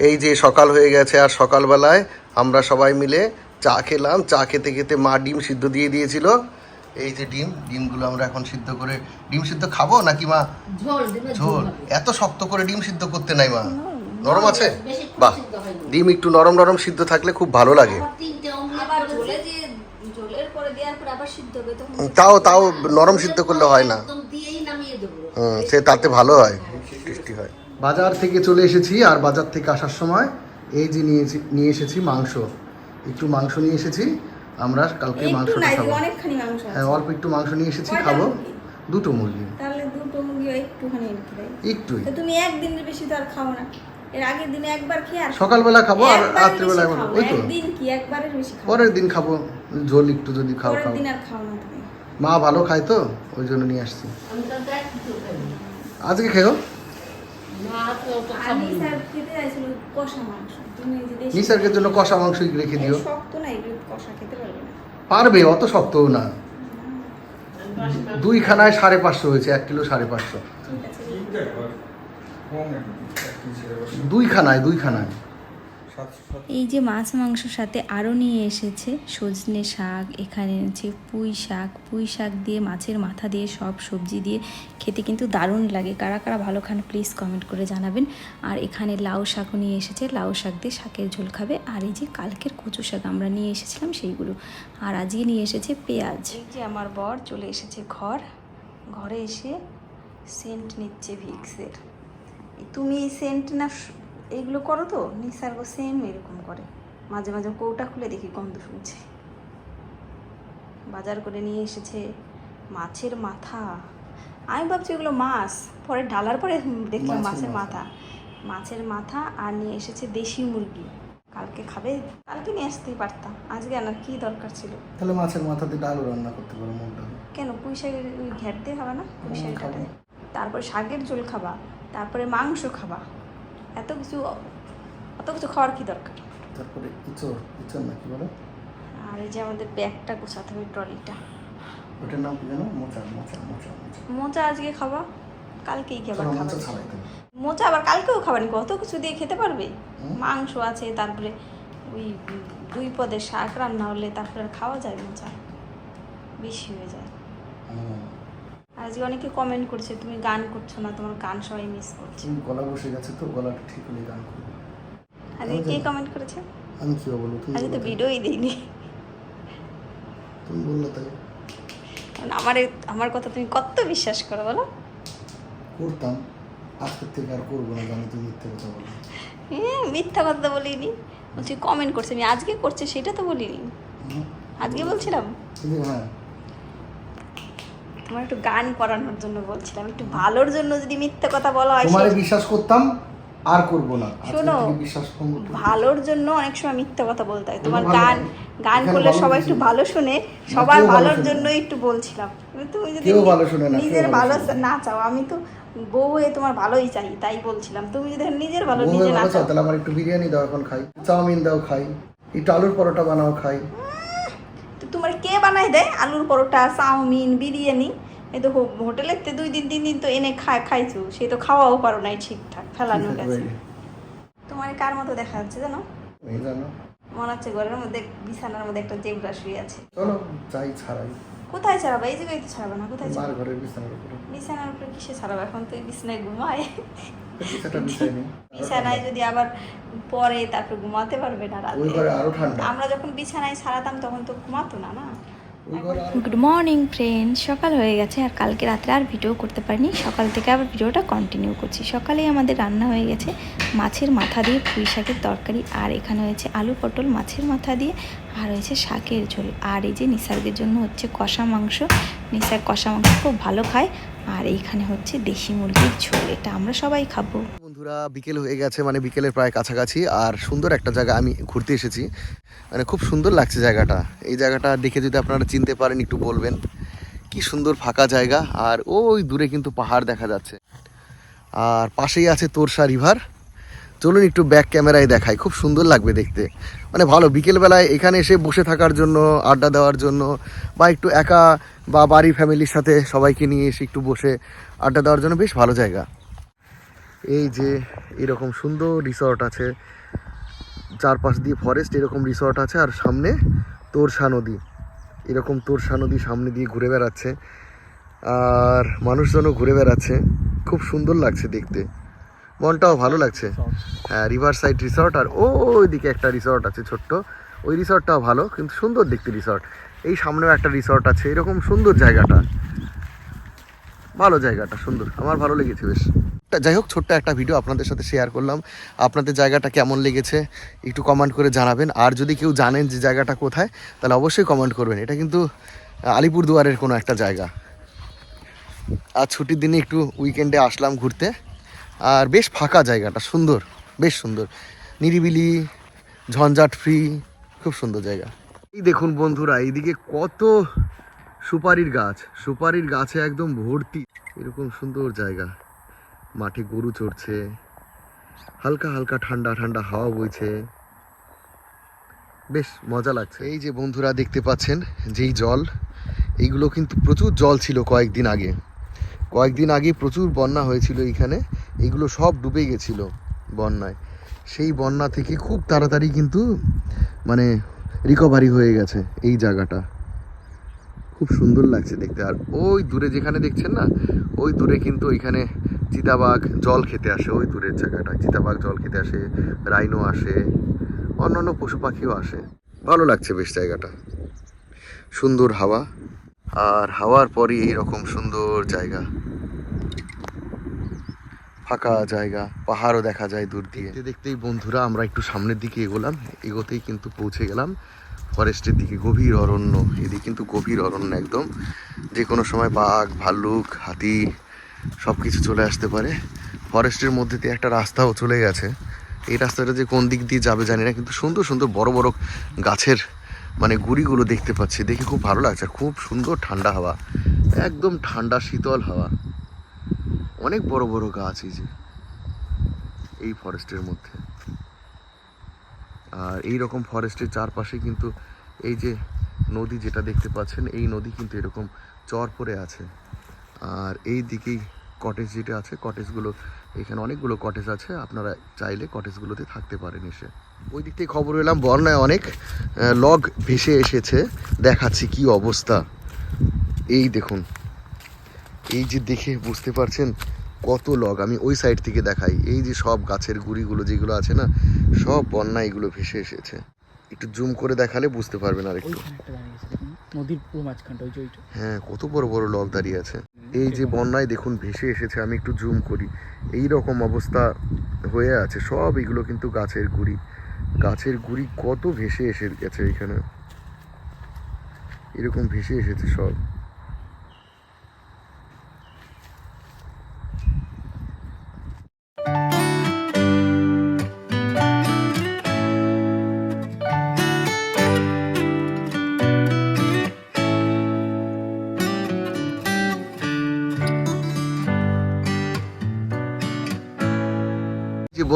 এই যে সকাল হয়ে গেছে আর সকালবেলায় আমরা সবাই মিলে চা খেলাম। চা খেতে খেতে মা ডিম সিদ্ধ দিয়ে দিয়েছিল। এই যে ডিম ডিমগুলো আমরা এখন সিদ্ধ করে ডিম সিদ্ধ খাব নাকি মা? ঝোল এত শক্ত করে ডিম সিদ্ধ করতে নাই মা। নরম আছে? বেশি বাহ। ডিম একটু নরম নরম সিদ্ধ থাকলে খুব ভালো লাগে। তাও তাও নরম সিদ্ধ করলে হয় না। একদম দিয়েই নামিয়ে দেবো। হুম সে তাতে ভালো হয়। টেস্টি হয়। বাজার থেকে চলে এসেছি আর বাজার থেকে আসার সময় এই যে নিয়েছি নিয়ে এসেছি মাংস। একটু মাংস নিয়ে এসেছি আমরা কালকে মাংসটা খাব। হ্যাঁ অল্প একটু মাংস নিয়ে এসেছি খাব। দুটো মুরগি। তাহলে দুটো মুরগি একটুখানি একটুই তুমি একদিনের বেশি তো আর খাও না। এর আগের দিনে একবার খেয়ে আর সকালবেলা খাব আর রাত্রিবেলা একবার ওই তো। একদিন কি? একবারের বেশি খাও। পরের দিন খাব। ঝোল একটু যদি খাও খাও। দিন আর খাও না তুমি। মা ভালো খায় তো ওই জন্য নিয়ে আসছি। আমি তো দেখ কিছু খাইনি। আজকে খেও না তো তো আর খাব না। নিসার খেতে চাইছিল কষা মাংস। তুমি এই যে দেশি নিসার্গের জন্য কষা মাংস রেখে দিও? এই শক্ত না এগুলো কষা খেতে পারবে অত শক্তও না। দুই খানায় সাড়ে পাঁচশো হয়েছে এক কিলো সাড়ে পাঁচশো। ঠিক আছে। দুই খানায় দুই খানায় এই যে মাছ মাংসর সাথে আরও নিয়ে এসেছে সজনে শাক এখানে এনেছে পুঁই শাক পুঁই শাক দিয়ে মাছের মাথা দিয়ে সব সবজি দিয়ে খেতে কিন্তু দারুণ লাগে। কারা কারা ভালো খান প্লিজ কমেন্ট করে জানাবেন। আর এখানে লাউ শাকও নিয়ে এসেছে লাউ শাক দিয়ে শাকের ঝোল খাবে। আর এই যে কালকের কচু শাক আমরা নিয়ে এসেছিলাম সেইগুলো। আর আজকে নিয়ে এসেছে পেঁয়াজ। এই যে আমার বর চলে এসেছে ঘর ঘরে এসে সেন্ট নিচ্ছে ভিক্সের। তুমি এই সেন্ট না এইগুলো করো তো নিসার্গ সেম এরকম করে। মাঝে মাঝে কৌটা খুলে দেখি গন্ধ শুনছে। বাজার করে নিয়ে এসেছে মাছের মাথা। আমি ভাবছি এগুলো মাছ পরে ঢালার পরে দেখলাম মাছের মাথা। মাছের মাথা আর নিয়ে এসেছে দেশি মুরগি। কালকে খাবে? কালকে নিয়ে আসতেই পারতাম। আজকে আনার কি দরকার ছিল? তাহলে মাছের মাথা দিয়ে ডালও রান্না করতে পারো মুগ ডাল। কেন? পুঁই শাকের ওই ঘ্যাট দিয়ে খাবা না? পুঁই। ঘ্যাটে তারপরে শাকের ঝোল খাবা তারপরে মাংস খাবা। এত কিছু অত কিছু খাওয়ার কি দরকার? তারপরে ইচড় ইচড় না কি বলো? আর এই যে আমাদের ব্যাগটা গোছাতে হবে ট্রলিটা। ওটার নাম কি জানো মোচা মোচা মোচা মোচা। আজকে খাবা? কালকেই কি আবার চলো, মোচা আবার কালকেও খাবানি কত কিছু দিয়ে খেতে পারবে? মাংস আছে তারপরে ওই দুই পদের শাক রান্না হলে তারপরে আর খাওয়া যায় মোচা? বেশি হয়ে যায়। আজকে অনেকে কমেন্ট করছে তুমি গান করছ না তোমার গান সবাই মিস করছে। গলা বসে গেছে তো গলাটা ঠিক হলে গান করব। আজকে কে কমেন্ট করেছে? আমি কি বলব তুমি আজকে তো ভিডিওই দিইনি। তুমি বলল তাই কারণ আমার আমার কথা তুমি কত বিশ্বাস করো বলো? করতাম। আজকের থেকে আর করব না জানি তুমি মিথ্যে কথা বলো। হ্যাঁ মিথ্যা কথা বলিনি। বলছি কমেন্ট করছে। আমি আজকে করছে সেটা তো বলিনি। আজকে বলছিলাম? হ্যাঁ। তোমার একটু গান করানোর জন্য বলছিলাম একটু ভালোর জন্য যদি মিথ্যা কথা বলা হয় তোমারে বিশ্বাস করতাম আর করব না। শোনো, বিশ্বাস ভালোর জন্য অনেক সময় মিথ্যা কথা বলতে হয়। তোমার গান গান করলে সবাই একটু ভালো শুনে সবার ভালোর জন্য একটু বলছিলাম। তুমি যদি কেউ ভালো শোনে না, নিজের ভালো না। চাও আমি তো বউ হয়ে তোমার ভালোই চাই তাই বলছিলাম। তুমি যদি নিজের ভালো নিজে না চাও। তাহলে আমার একটু বিরিয়ানি দাও এখন খাই। চাউমিন দাও খাই। একটু আলুর পরোটা বানাও খাই। বানাই দেয় আলুর পরোটা চাউমিন বিরিয়ানি। এই তো হোটেলের তে দুই দিন তিন দিন তো এনে খায় খাইছো সে তো খাওয়াও পারো নাই ঠিকঠাক ফেলানো গেছে তোমার কার মতো দেখা যাচ্ছে জানো? মনে হচ্ছে ঘরের মধ্যে বিছানার মধ্যে একটা জেবরা শুয়ে আছে। চলো যাই ছাড়াই। কোথায় ছাড়াবে? এই জায়গায় তো ছাড়াবে না কোথায় ছাড়াবে? ঘরের বিছানার উপরে। বিছানার উপরে কিসে ছাড়াবে? এখন তো এই বিছানায় ঘুমায়। বিছানায় যদি আবার পরে তারপর ঘুমাতে পারবে না রাতে। আমরা যখন বিছানায় ছাড়াতাম তখন তো ঘুমাতো না না? গুড মর্নিং ফ্রেন্ড সকাল হয়ে গেছে আর কালকে রাত্রে আর ভিডিও করতে পারিনি। সকাল থেকে আবার ভিডিওটা কন্টিনিউ করছি। সকালেই আমাদের রান্না হয়ে গেছে মাছের মাথা দিয়ে পুঁই শাকের তরকারি। আর এখানে হয়েছে আলু পটল মাছের মাথা দিয়ে, আর হয়েছে শাকের ঝোল। আর এই যে নিসার্গের জন্য হচ্ছে কষা মাংস। নিসার কষা মাংস খুব ভালো খায়। আর এইখানে হচ্ছে দেশি মুরগির ঝোল। এটা আমরা সবাই খাব। বন্ধুরা বিকেল হয়ে গেছে মানে বিকেলের প্রায় কাছাকাছি। আর সুন্দর একটা জায়গা, আমি ঘুরতে এসেছি। মানে খুব সুন্দর লাগছে জায়গাটা। এই জায়গাটা দেখে যদি আপনারা চিনতে পারেন, একটু বলবেন। কি সুন্দর ফাঁকা জায়গা, আর ওই দূরে কিন্তু পাহাড় দেখা যাচ্ছে। আর পাশেই আছে তোরসা রিভার। চলুন একটু ব্যাক ক্যামেরায় দেখাই, খুব সুন্দর লাগবে দেখতে। মানে ভালো, বিকেলবেলায় এখানে এসে বসে থাকার জন্য, আড্ডা দেওয়ার জন্য, বা একটু একা বা বাড়ি ফ্যামিলির সাথে সবাইকে নিয়ে এসে একটু বসে আড্ডা দেওয়ার জন্য বেশ ভালো জায়গা। এই যে এরকম সুন্দর রিসর্ট আছে। চারপাশ দিয়ে ফরেস্ট এরকম রিসর্ট আছে আর সামনে তোরসা নদী। এরকম তোরসা নদী সামনে দিয়ে ঘুরে বেড়াচ্ছে। আর মানুষজনও ঘুরে বেড়াচ্ছে। খুব সুন্দর লাগছে দেখতে। মনটাও ভালো লাগছে। হ্যাঁ রিভার সাইড রিসর্ট আর ওই দিকে একটা রিসর্ট আছে ছোট্ট। ওই রিসর্টটাও ভালো, কিন্তু সুন্দর দেখতে রিসর্ট এই সামনেও একটা রিসর্ট আছে। এরকম সুন্দর জায়গাটা। ভালো জায়গাটা, সুন্দর। আমার ভালো লেগেছে বেশ। যাই হোক, ছোট্ট একটা ভিডিও আপনাদের সাথে শেয়ার করলাম। আপনাদের জায়গাটা কেমন লেগেছে একটু কমেন্ট করে জানাবেন। আর যদি কেউ জানেন যে জায়গাটা কোথায়, তাহলে অবশ্যই কমেন্ট করবেন। এটা কিন্তু আলিপুরদুয়ারের কোনো একটা জায়গা। আর ছুটির দিনে একটু উইকেন্ডে আসলাম ঘুরতে। আর বেশ ফাঁকা জায়গাটা, সুন্দর, বেশ সুন্দর। নিরিবিলি, ঝঞ্ঝাট ফ্রি খুব সুন্দর জায়গা। এই দেখুন বন্ধুরা, এইদিকে কত সুপারির গাছ। সুপারির গাছে একদম ভর্তি। এরকম সুন্দর জায়গা। মাঠে গরু চড়ছে। হালকা হালকা ঠান্ডা ঠান্ডা হাওয়া বইছে। বেশ মজা লাগছে। এই যে বন্ধুরা দেখতে পাচ্ছেন, যেই জল, এইগুলো কিন্তু প্রচুর জল ছিল কয়েকদিন আগে। কয়েকদিন আগে প্রচুর বন্যা হয়েছিল এইখানে। এগুলো সব ডুবে গেছিল বন্যায়। সেই বন্যা থেকে খুব তাড়াতাড়ি কিন্তু মানে রিকভারি হয়ে গেছে এই জায়গাটা। খুব সুন্দর লাগছে দেখতে। আর ওই দূরে যেখানে দেখছেন না, ওই দূরে কিন্তু ওইখানে চিতাবাঘ জল খেতে আসে, ওই দূরের জায়গাটা চিতাবাঘ জল খেতে আসে, রাইনো আসে, অন্যান্য পশু পাখিও আসে। ভালো লাগছে বেশ জায়গাটা। সুন্দর হাওয়া, আর হাওয়ার পরই এইরকম সুন্দর জায়গা। ফাঁকা জায়গা, পাহাড়ও দেখা যায় দূর দিয়ে। দেখতেই বন্ধুরা, আমরা একটু সামনের দিকে এগোলাম, এগোতেই কিন্তু পৌঁছে গেলাম। ফরেস্টের দিকে গভীর অরণ্য। এদিকে কিন্তু গভীর অরণ্য একদম। যে কোনো সময় বাঘ, ভাল্লুক, হাতি সব কিছু চলে আসতে পারে। ফরেস্টের মধ্যে দিয়ে একটা রাস্তাও চলে গেছে। এই রাস্তাটা যে কোন দিক দিয়ে যাবে জানি না, কিন্তু সুন্দর সুন্দর বড় বড় গাছের মানে গুড়িগুলো দেখতে পাচ্ছি। দেখে খুব ভালো লাগছে খুব সুন্দর ঠান্ডা হাওয়া। একদম ঠান্ডা, শীতল হাওয়া। অনেক বড় বড় গাছ এই যে, এই ফরেস্টের মধ্যে। আর এই রকম ফরেস্টের চারপাশে কিন্তু এই যে নদী যেটা দেখতে পাচ্ছেন, এই নদী কিন্তু এরকম চর পড়ে আছে। আর এই দিকেই কটেজ যেটা আছে কটেজগুলো এখানে অনেকগুলো কটেজ আছে। আপনারা চাইলে কটেজগুলোতে থাকতে পারেন এসে। ওই দিক থেকে খবর এলাম বন্যায় অনেক লগ ভেসে এসেছে। দেখাচ্ছি কি অবস্থা। এই দেখুন, এই যে দেখে বুঝতে পারছেন কত লগ আমি ওই সাইড থেকে দেখাই। এই যে সব গাছের গুড়িগুলো যেগুলো আছে না সব বন্যা এগুলো ভেসে এসেছে। একটু জুম করে দেখালে বুঝতে পারবেন আর একটু নদীর পুরো মাঝখানটা ওই যে হ্যাঁ কত বড় বড় লগ দাঁড়িয়ে আছে। এই যে বন্যায় দেখুন ভেসে এসেছে আমি একটু জুম করি। এই রকম অবস্থা হয়ে আছে সব এগুলো কিন্তু গাছের গুড়ি। গাছের গুড়ি কত ভেসে এসে গেছে এখানে। এরকম ভেসে এসেছে সব।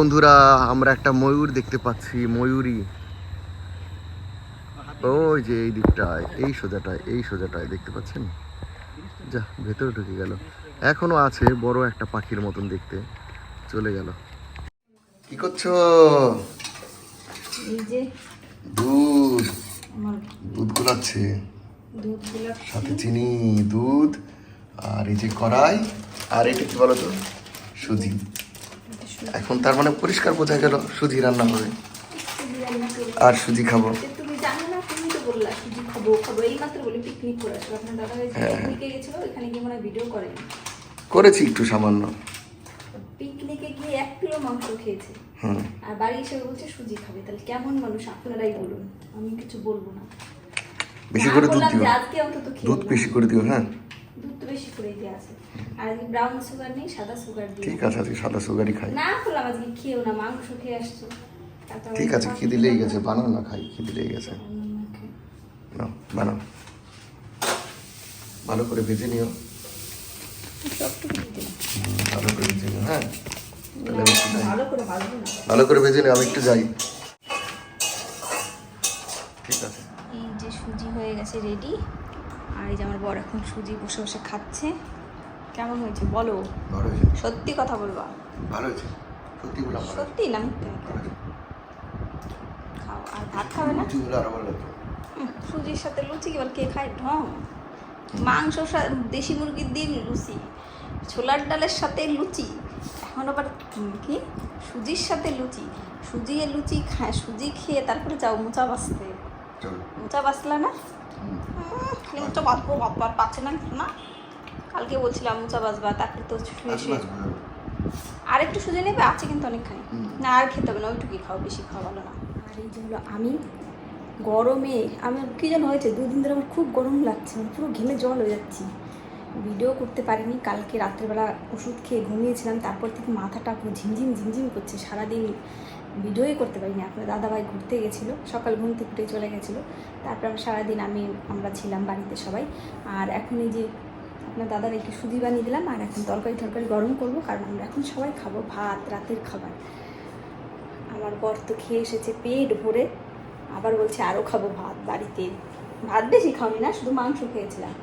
বন্ধুরা আমরা একটা ময়ূর দেখতে পাচ্ছি ময়ূরী। ওই যে এই দিকটায় এই সোজাটায় এই সোজাটায় দেখতে পাচ্ছেন? যা ভেতরে ঢুকে গেল। এখনও আছে বড় একটা পাখির মতন দেখতে। চলে গেল। কি করছ? দুধ। দুধ গুলাচ্ছে। সাথে চিনি দুধ আর এই যে কড়াই আর এটা কি বলো তো সুজি। এখন তার মানে পরিষ্কার বোঝা গেল সুজি রান্না হবে। আর সুজি খাব। তুমি জানো না তুমি তো খাব খাব। এই মাত্র বলে পিকনিক করে আসলো। আপনার দাদা। পিকনিকে গেছিল এখানে গিয়ে ভিডিও করেন। করেছি একটু সামান্য। পিকনিকে গিয়ে এক কিলো মাংস খেয়েছে। আর বাড়ি এসে বলছে সুজি খাবে। তাহলে কেমন মানুষ আপনারাই বলুন। আমি কিছু বলব না। বেশি করে দুধ দিও। দুধ বেশি করে দিও হ্যাঁ? বেশি করে দিয়ে আছে। আর আজকে ব্রাউন সুগার নেই সাদা সুগার দিয়ে ঠিক আছে। আজকে সাদা সুগারই খাই। না করলাম আজকে খেয়েও না মাংস খেয়ে আসছো। ঠিক আছে খিদে লেগে গেছে বানাও না খাই খিদে লেগে গেছে। নাও বানাও। ভালো করে ভেজে নিও। ভালো করে ভেজে নিও হ্যাঁ? ভালো করে ভেজে নিও আমি একটু যাই। ঠিক আছে। এই যে সুজি হয়ে গেছে রেডি আর এই যে আমার বর এখন সুজি বসে বসে খাচ্ছে। কেমন হয়েছে বলো? ভালো হয়েছে। সত্যি কথা বলবা? ভালো হয়েছে। সত্যি বললাম সত্যি না খাও আর ভাত খাবে না? সুজির সাথে লুচি কি বল? কে খায়? ঢং। মাংস দেশি মুরগির দিন লুচি। ছোলার ডালের সাথে লুচি। এখন আবার কি? সুজির সাথে লুচি। সুজি লুচি খায় সুজি খেয়ে তারপরে যাও মোচা বাঁচতে। মোচা বাঁচলা না? খালি মোচা বাঁচবো বাঁচবার পাচ্ছে না। না কালকে বলছিলাম মোচা বাঁচবা তারপরে তো এসে আর একটু সুজি নেবে আছে কিন্তু অনেকখানি। না আর খেতে হবে না ওইটুকুই খাও বেশি খাওয়া ভালো না। আর এই যেগুলো আমি গরমে আমার কী যেন হয়েছে দুদিন ধরে আমার খুব গরম লাগছে আমি পুরো ঘেমে জল হয়ে যাচ্ছি। ভিডিও করতে পারিনি কালকে রাত্রেবেলা ওষুধ খেয়ে ঘুমিয়েছিলাম তারপর থেকে মাথাটা পুরো ঝিমঝিম ঝিমঝিম করছে সারাদিন। ভিডিওই করতে পারিনি, আপনার দাদাভাই ঘুরতে গেছিল, সকাল ঘুম থেকে উঠে চলে গেছিল। তারপর সারাদিন আমি, আমরা ছিলাম বাড়িতে সবাই। আর এখন এই যে আপনার দাদার একটু সুদি বানিয়ে দিলাম, আর এখন তরকারি তরকারি গরম করব, কারণ আমরা এখন সবাই খাব ভাত, রাতের খাবার। আমার বর তো খেয়ে এসেছে পেট ভরে, আবার বলছে আরও খাব ভাত বাড়িতে। ভাত বেশি খাওনি না, শুধু মাংস খেয়েছিলাম।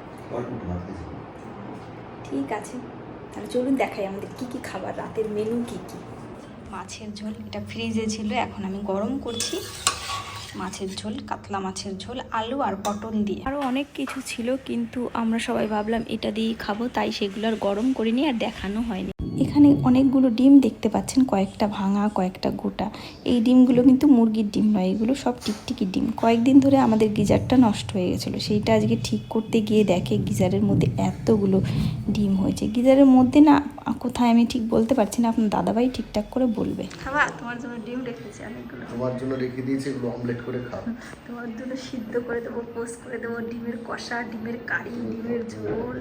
ঠিক আছে, তাহলে চলুন দেখাই আমাদের কি কি খাবার, রাতের মেনু কি কি। মাছের ঝোল, এটা ফ্রিজে ছিল, এখন আমি গরম করছি। মাছের ঝোল, কাতলা মাছের ঝোল, আলু আর পটল দিয়ে। আরও অনেক কিছু ছিল, কিন্তু আমরা সবাই ভাবলাম এটা দিয়েই খাব, তাই সেগুলো আর গরম করিনি আর দেখানো হয়নি। এখানে অনেকগুলো ডিম দেখতে পাচ্ছেন কয়েকটা ভাঙা কয়েকটা গোটা। এই ডিমগুলো কিন্তু মুরগির ডিম নয় এগুলো সব টিকটিকি ডিম। কয়েকদিন ধরে আমাদের গিজারটা নষ্ট হয়ে গেছিল সেইটা আজকে ঠিক করতে গিয়ে দেখে গিজারের মধ্যে এতগুলো ডিম হয়েছে। গিজারের মধ্যে না কোথায় আমি ঠিক বলতে পারছি না আপনার দাদাভাই ঠিকঠাক করে বলবে। তোমার জন্য ডিম রেখেছি অনেকগুলো। তোমার জন্য রেখে দিয়েছি এগুলো অমলেট করে খাও। তোমার জন্য সিদ্ধ করে দেবো পোস্ট করে দেবো ডিমের কষা ডিমের কারি ডিমের ঝোল।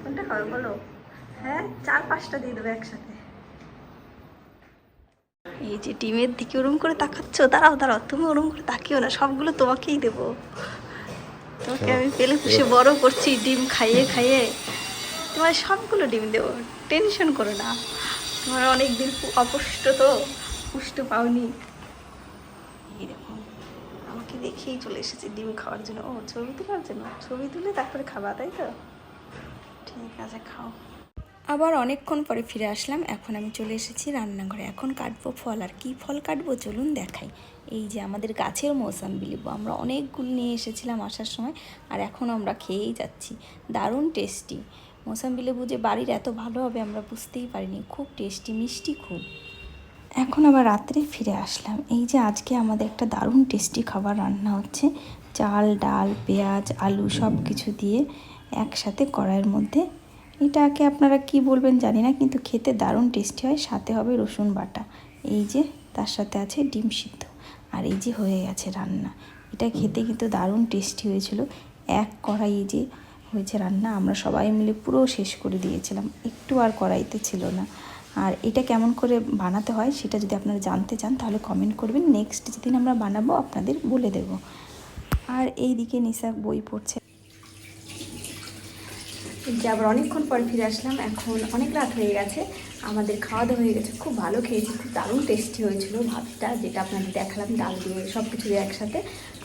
কোনটা খাবে বলো? হ্যাঁ পাঁচটা দিয়ে দেবো একসাথে। এই যে ডিমের দিকে ওরম করে তাকাচ্ছ, দাঁড়াও দাঁড়াও, তুমি ওরম করে তাকিও না, সবগুলো তোমাকেই দেবো। তোমাকে আমি পেলে পুষে বড় করছি, ডিম খাইয়ে খাইয়ে। তোমার সবগুলো ডিম দেবো, টেনশন করো না। তোমার অনেক দিন অপুষ্ট তো, পুষ্ট পাওনি। দেখো, আমাকে দেখেই চলে এসেছে ডিম খাওয়ার জন্য। ও, ছবি তোলার জন্য, ছবি তুলে তারপরে খাবা, তাই তো? ঠিক আছে, খাও। আবার অনেকক্ষণ পরে ফিরে আসলাম। এখন আমি চলে এসেছি রান্নাঘরে। এখন কাটবো ফল। আর কি ফল কাটবো চলুন দেখাই। এই যে আমাদের গাছের মৌসাম্বি লেবু আমরা অনেকগুলো নিয়ে এসেছিলাম আসার সময়, আর এখন আমরা খেয়েই যাচ্ছি। দারুণ টেস্টি। মৌসাম্বি লেবু যে বাড়ির এত ভালো হবে আমরা বুঝতেই পারিনি। খুব টেস্টি, মিষ্টি খুব। এখন আবার রাত্রে ফিরে আসলাম। এই যে আজকে আমাদের একটা দারুণ টেস্টি খাবার রান্না হচ্ছে। চাল, ডাল, পেঁয়াজ, আলু সব কিছু দিয়ে একসাথে কড়াইয়ের মধ্যে এটাকে আপনারা কি বলবেন জানি না, কিন্তু খেতে দারুণ টেস্টি হয়, সাথে হবে রসুন বাটা। এই যে, তার সাথে আছে ডিম সিদ্ধ। আর এই যে হয়ে গেছে রান্না। এটা খেতে কিন্তু দারুণ টেস্টি হয়েছিল। এক কড়াই যে হয়েছে রান্না, আমরা সবাই মিলে পুরো শেষ করে দিয়েছিলাম। একটু আর কড়াইতে ছিল না। আর এটা কেমন করে বানাতে হয়, সেটা যদি আপনারা জানতে চান, তাহলে কমেন্ট করবেন। নেক্সট যেদিন আমরা বানাবো, আপনাদের বলে দেব। আর এই দিকে নিশা বই পড়ছে। যে আবার অনেকক্ষণ পর ফিরে আসলাম, এখন অনেক রাত হয়ে গেছে। আমাদের খাওয়া দাওয়া হয়ে গেছে, খুব ভালো খেয়েছি, খুব দারুণ টেস্টি হয়েছিল ভাতটা, যেটা আপনাদের দেখালাম, ডাল দিয়ে সব কিছু একসাথে।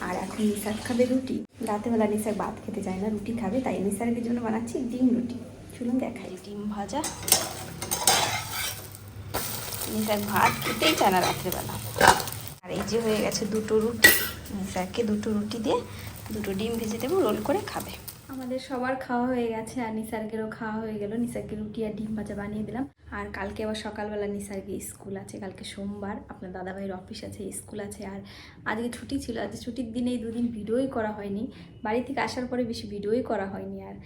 আর এখন নিসার খাবে রুটি। রাতেবেলা নিসার ভাত খেতে চায় না, রুটি খাবে, তাই নিসারের জন্য বানাচ্ছি ডিম রুটি। চলুন দেখাই। ডিম ভাজা। নিসার ভাত খেতেই চায় না রাত্রেবেলা। আর এই যে হয়ে গেছে দুটো রুটি, নিসারকে দুটো রুটি দিয়ে দুটো ডিম ভেজে দেবো, রোল করে খাবে। আমাদের সবার খাওয়া হয়ে গেছে আর নিসার্গেরও খাওয়া হয়ে গেল। নিসার্গে রুটি আর ডিম ভাজা বানিয়ে দিলাম। আর কালকে আবার সকালবেলা নিসার্গে স্কুল আছে, কালকে সোমবার। আপনার দাদাভাইয়ের অফিস আছে, স্কুল আছে। আর আজকে ছুটি ছিল, আজকে ছুটির দিনে এই দুদিন ভিডিওই করা হয়নি। বাড়ি থেকে আসার পরে বেশি ভিডিওই করা হয়নি আর।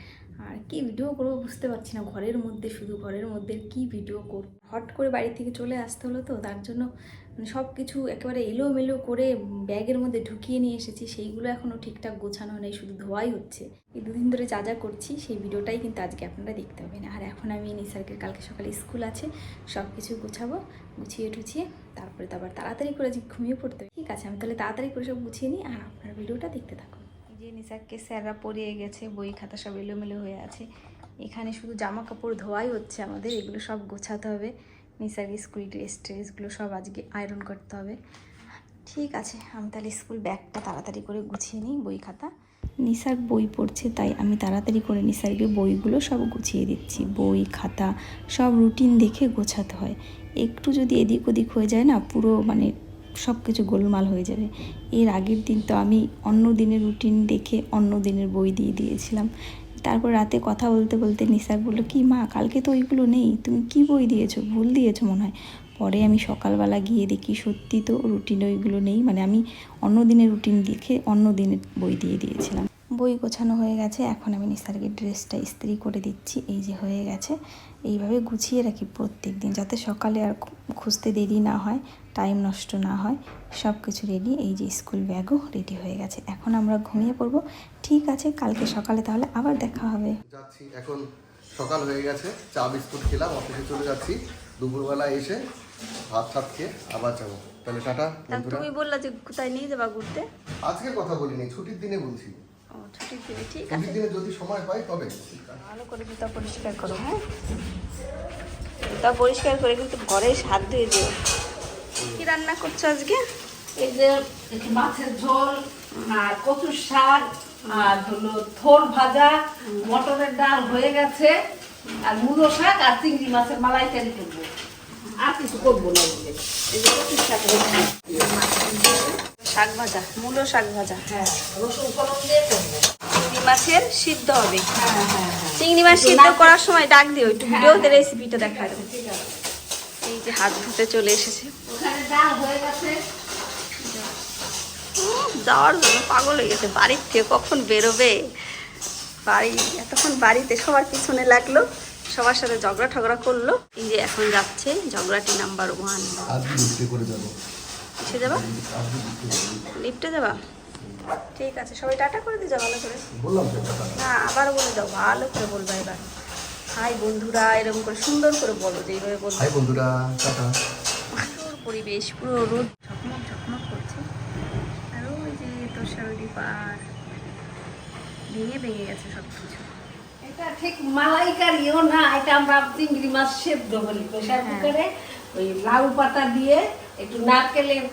আর কি ভিডিও করব বুঝতে পারছি না, ঘরের মধ্যে, শুধু ঘরের মধ্যে কি ভিডিও করব? হট করে বাড়ি থেকে চলে আসতে হলো তো, তার জন্য মানে সব কিছু একেবারে এলোমেলো করে ব্যাগের মধ্যে ঢুকিয়ে নিয়ে এসেছি, সেইগুলো এখনও ঠিকঠাক গোছানো নেই, শুধু ধোয়াই হচ্ছে। এই দুদিন ধরে যা যা করছি, সেই ভিডিওটাই কিন্তু আজকে আপনারা দেখতে পাবেন। আর এখন আমি নিসার্গের কালকে সকালে স্কুল আছে সব কিছু গুছাবো, গুছিয়ে টুছিয়ে, তারপরে তো আবার তাড়াতাড়ি করে যে ঘুমিয়ে পড়তে হবে। ঠিক আছে, আমি তাহলে তাড়াতাড়ি করে সব গুছিয়ে নিই, আর আপনার ভিডিওটা দেখতে থাকুন। যে নিসার্গকে স্যাররা পরিয়ে গেছে, বই খাতা সব এলোমেলো হয়ে আছে। এখানে শুধু জামা কাপড় ধোয়াই হচ্ছে আমাদের, এগুলো সব গোছাতে হবে। নিসার্গ স্কুল ড্রেস ট্রেসগুলো সব আজকে আয়রন করতে হবে। ঠিক আছে, আমি তাহলে স্কুল ব্যাগটা তাড়াতাড়ি করে গুছিয়ে নিই, বই খাতা। নিসার বই পড়ছে, তাই আমি তাড়াতাড়ি করে নিসারকে বইগুলো সব গুছিয়ে দিচ্ছি। বই, খাতা, সব রুটিন দেখে গোছাতে হয়। একটু যদি এদিক ওদিক হয়ে যায় না, পুরো মানে সব কিছু গোলমাল হয়ে যাবে। এর আগের দিন তো আমি অন্য দিনের রুটিন দেখে অন্য দিনের বই দিয়ে দিয়েছিলাম। তারপর রাতে কথা বলতে বলতে নিসার বলল, কি মা, কালকে তো ওইগুলো নেই, তুমি কি বই দিয়েছ? ভুল দিয়েছ মনে হয়। পরে আমি সকালবেলা গিয়ে দেখি সত্যি তো রুটিনে ওইগুলো নেই মানে আমি অন্য দিনের রুটিন দেখে অন্য দিনের বই দিয়ে দিয়েছিলাম। বই গোছানো হয়ে গেছে, এখন আমি নিসারকে ড্রেসটা ইস্ত্রি করে দিচ্ছি, এই যে হয়ে গেছে। এইভাবে গুছিয়ে রাখি প্রত্যেক দিন যাতে সকালে আর খুঁজতে দেরি না হয়। টাইম নষ্ট না হয় সব কিছু রেডি এই যে স্কুল ব্যাগও রেডি হয়ে গেছে। এখন আমরা ঘুমিয়ে পড়ব। ঠিক আছে কালকে সকালে তাহলে আবার দেখা হবে। যাচ্ছি এখন সকাল হয়ে গেছে চা বিস্কুট খেলাম অফিসে চলে যাচ্ছি। দুপুরবেলা এসে ভাত টাত খেয়ে আবার যাব। তাহলে টাটা তুমি বললা যে কোথায় নিয়ে যাবা ঘুরতে? আজকে কথা বলিনি ছুটির দিনে বলছি। ছুটির দিনে ঠিক ছুটির দিনে যদি সময় পাই তবে। ভালো করে জুতা পরিষ্কার করো হ্যাঁ? জুতা পরিষ্কার করে কিন্তু ঘরে হাত ধুয়ে দিও। কি রান্না করছ আজকে? এই যে মাছের ঝোল আর কচুর শাক আর হলো থোর ভাজা মটরের ডাল হয়ে গেছে আর মুলো শাক আর চিংড়ি মাছের মালাইকারি করব। আর কিছু করব না এই যে। কচুর শাক শাক ভাজা মূলো শাক ভাজা। হ্যাঁ রসুন কলম দিয়ে করব। চিংড়ি মাছের সিদ্ধ হবে। হ্যাঁ হ্যাঁ হ্যাঁ। চিংড়ি মাছ সিদ্ধ করার সময় ডাক দিও একটু ভিডিওতে রেসিপিটা দেখা এই যে হাত ধুতে চলে এসেছে। হয়ে যাওয়ার জন্য পাগল হয়ে গেছে। বাড়ির থেকে কখন বেরোবে? বাড়ি এতক্ষণ বাড়িতে সবার পিছনে লাগল সবার সাথে ঝগড়া ঠগড়া করল। এই যে এখন যাচ্ছে ঝগড়াটি নাম্বার ওয়ান কিসে যাবা? লিফটে যাবা? ঠিক আছে সবাই টাটা করে দিয়ে যাও ভালো করে। বললাম তো টাটা না আবার বলে দাও ভালো করে বলবা এবার। হাই বন্ধুরা এরকম করে সুন্দর করে বলো যে এইভাবে বলব। হাই বন্ধুরা টাটা। পরিবেশ পুরো রোদ। ঝকমক ঝকমক করছে। আর ওই যে ভেঙে ভেঙে গেছে সব কিছু এটা ঠিক মালাইকারিও না এটা আমরা চিংড়ি মাছ সেদ্ধ বলি প্রেশার হ্যাঁ। কুকারে ওই লাউ পাতা দিয়ে একটু নারকেলের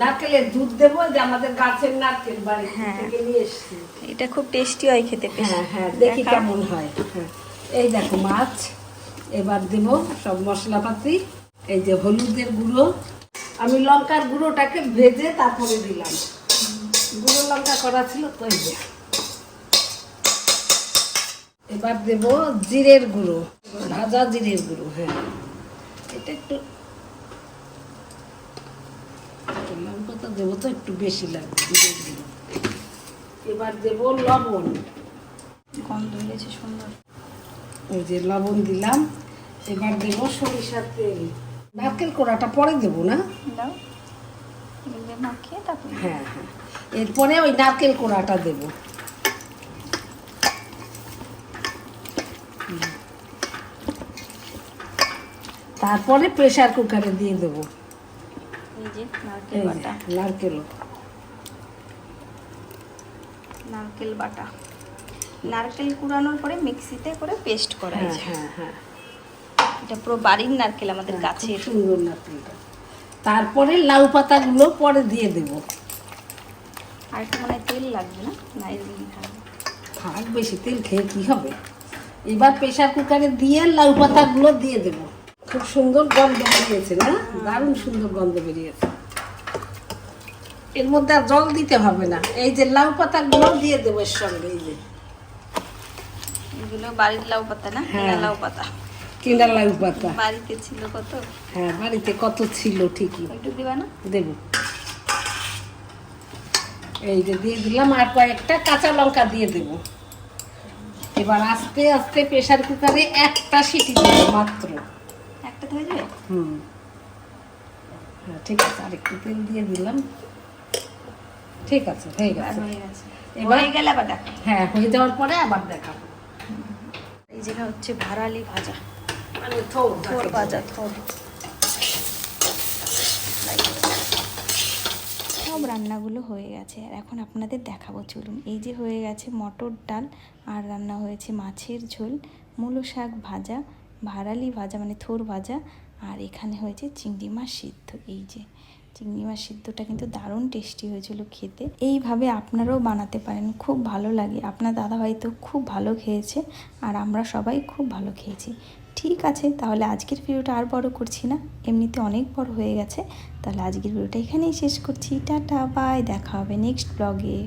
নারকেলের দুধ দেবো যে আমাদের গাছের নারকেল বাড়ি হ্যাঁ। থেকে নিয়ে এসছি। এটা খুব টেস্টি হয় খেতে। হ্যাঁ হ্যাঁ দেখি। কেমন হয়। হ্যাঁ। এই দেখো মাছ এবার দেব সব মশলাপাতি। এই যে হলুদের গুঁড়ো। আমি লঙ্কার গুঁড়োটাকে ভেজে তারপরে দিলাম। গুঁড়ো লঙ্কা করা ছিল তো এই যে। এবার দেব জিরের গুঁড়ো ভাজা জিরের গুঁড়ো হ্যাঁ। এটা একটু লঙ্কাটা দেবো তো একটু বেশি লাগবে জিরের গুঁড়ো। এবার দেব লবণ। গন্ধ হয়েছে সুন্দর। ওই যে লবণ দিলাম। এবার দেবো সরিষার তেল। নারকেল কোড়াটা পরে দেবো না? মাখিয়ে তারপরে হ্যাঁ হ্যাঁ। এরপরে ওই নারকেল কোড়াটা দেবো। তারপরে প্রেসার কুকারে দিয়ে দেবো। নারকেল বাটা। নারকেল। নারকেল বাটা। নারকেল কুড়ানোর পরে মিক্সিতে করে পেস্ট করা হ্যাঁ হ্যাঁ হ্যাঁ। এটা পুরো বাড়ির নারকেল আমাদের খুব গাছের সুন্দর নারকেলটা। তারপরে লাউ পাতাগুলো পরে দিয়ে দেবো। আর একটু মনে তেল লাগবে না? না এরকমই থাক বেশি তেল খেয়ে কি হবে? এবার প্রেসার কুকারে দিয়ে লাউ পাতাগুলো দিয়ে দেবো। খুব সুন্দর গন্ধ বেরিয়েছে না? দারুণ সুন্দর গন্ধ বেরিয়েছে। এর মধ্যে আর জল দিতে হবে না। এই যে লাউ পাতাগুলো দিয়ে দেবো এর সঙ্গে এই যে। এগুলো বাড়ির লাউ পাতা না? হ্যাঁ। লাউ পাতা। কিনা লাউ পাতা। বাড়িতে ছিল কত? হ্যাঁ বাড়িতে কত ছিল ঠিকই। একটু দিবা না? দেবো। এই যে দিয়ে দিলাম আর কয়েকটা কাঁচা লঙ্কা দিয়ে দেবো। এবার আস্তে আস্তে প্রেসার কুকারে একটা সিটি দেবো মাত্র। একটা হয়ে যাবে? হুম। হ্যাঁ ঠিক আছে আর একটু তেল দিয়ে দিলাম। ঠিক আছে হয়ে গেছে। এবার- হয়ে গেলে আবার দেখো হ্যাঁ হয়ে যাওয়ার পরে আবার দেখাবো। এই যেটা হচ্ছে ভাড়ালি ভাজা। সব রান্নাগুলো হয়ে গেছে। আর এখন আপনাদের দেখাবো চলুন। এই যে হয়ে গেছে মটর ডাল আর রান্না হয়েছে মাছের ঝোল মূলো শাক ভাজা ভাড়ালি ভাজা মানে থোর ভাজা আর এখানে হয়েছে চিংড়ি মাছ সিদ্ধ। এই যে চিংড়ি মাছ সিদ্ধটা কিন্তু দারুণ টেস্টি হয়েছিল খেতে। এইভাবে আপনারাও বানাতে পারেন খুব ভালো লাগে। আপনার দাদাভাই তো খুব ভালো খেয়েছে আর আমরা সবাই খুব ভালো খেয়েছি। ঠিক আছে, তাহলে আজকের ভিডিওটা আর বড় করছি না। এমনিতে অনেক বড় হয়ে গেছে, তাহলে আজকের ভিডিওটা এখানেই শেষ করছি। টাটা বাই দেখা হবে নেক্সট ব্লগে